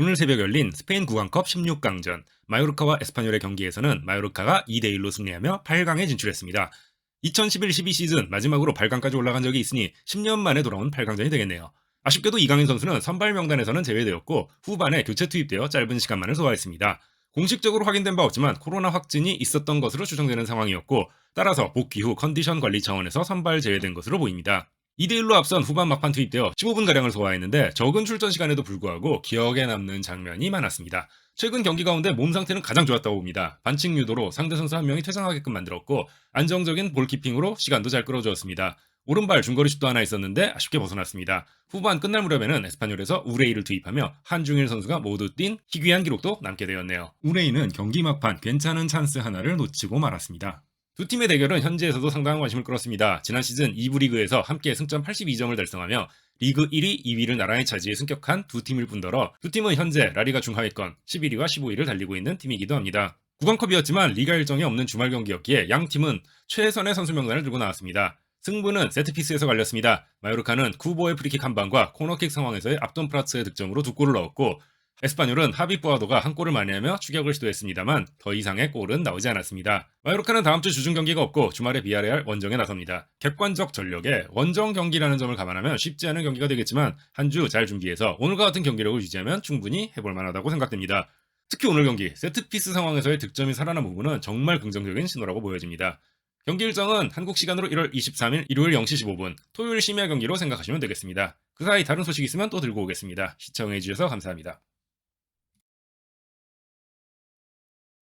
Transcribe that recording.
오늘 새벽 열린 스페인 구강컵 16강전 마요르카와 에스파뇰의 경기에서는 마요르카가 2대1로 승리하며 8강에 진출했습니다. 2011-12 시즌 마지막으로 8강까지 올라간 적이 있으니 10년 만에 돌아온 8강전이 되겠네요. 아쉽게도 이강인 선수는 선발 명단에서는 제외되었고 후반에 교체 투입되어 짧은 시간만을 소화했습니다. 공식적으로 확인된 바 없지만 코로나 확진이 있었던 것으로 추정되는 상황이었고 따라서 복귀 후 컨디션 관리 차원에서 선발 제외된 것으로 보입니다. 2대1로 앞선 후반 막판 투입되어 15분가량을 소화했는데 적은 출전 시간에도 불구하고 기억에 남는 장면이 많았습니다. 최근 경기 가운데 몸 상태는 가장 좋았다고 봅니다. 반칙 유도로 상대 선수 한 명이 퇴장하게끔 만들었고 안정적인 볼키핑으로 시간도 잘 끌어주었습니다. 오른발 중거리 슛도 하나 있었는데 아쉽게 벗어났습니다. 후반 끝날 무렵에는 에스파뇰에서 우레이를 투입하며 한중일 선수가 모두 뛴 희귀한 기록도 남게 되었네요. 우레이는 경기 막판 괜찮은 찬스 하나를 놓치고 말았습니다. 두 팀의 대결은 현지에서도 상당한 관심을 끌었습니다. 지난 시즌 2부 리그에서 함께 승점 82점을 달성하며 리그 1위, 2위를 나란히 차지해 승격한 두 팀일 뿐더러 두 팀은 현재 라리가 중하위권 11위와 15위를 달리고 있는 팀이기도 합니다. 구강컵이었지만 리가 일정이 없는 주말 경기였기에 양 팀은 최선의 선수 명단을 들고 나왔습니다. 승부는 세트피스에서 갈렸습니다. 마요르카는 쿠보의 프리킥 한 방과 코너킥 상황에서의 압돈 프라츠의 득점으로 두 골을 넣었고 에스파뇰은 하비 뿌아도가 한 골을 만회하며 추격을 시도했습니다만 더 이상의 골은 나오지 않았습니다. 마요르카는 다음 주 주중 경기가 없고 주말에 비아레알 원정에 나섭니다. 객관적 전력에 원정 경기라는 점을 감안하면 쉽지 않은 경기가 되겠지만 한 주 잘 준비해서 오늘과 같은 경기력을 유지하면 충분히 해볼 만하다고 생각됩니다. 특히 오늘 경기 세트피스 상황에서의 득점이 살아난 부분은 정말 긍정적인 신호라고 보여집니다. 경기 일정은 한국 시간으로 1월 23일 일요일 0시 15분 토요일 심야 경기로 생각하시면 되겠습니다. 그 사이 다른 소식 있으면 또 들고 오겠습니다. 시청해주셔서 감사합니다.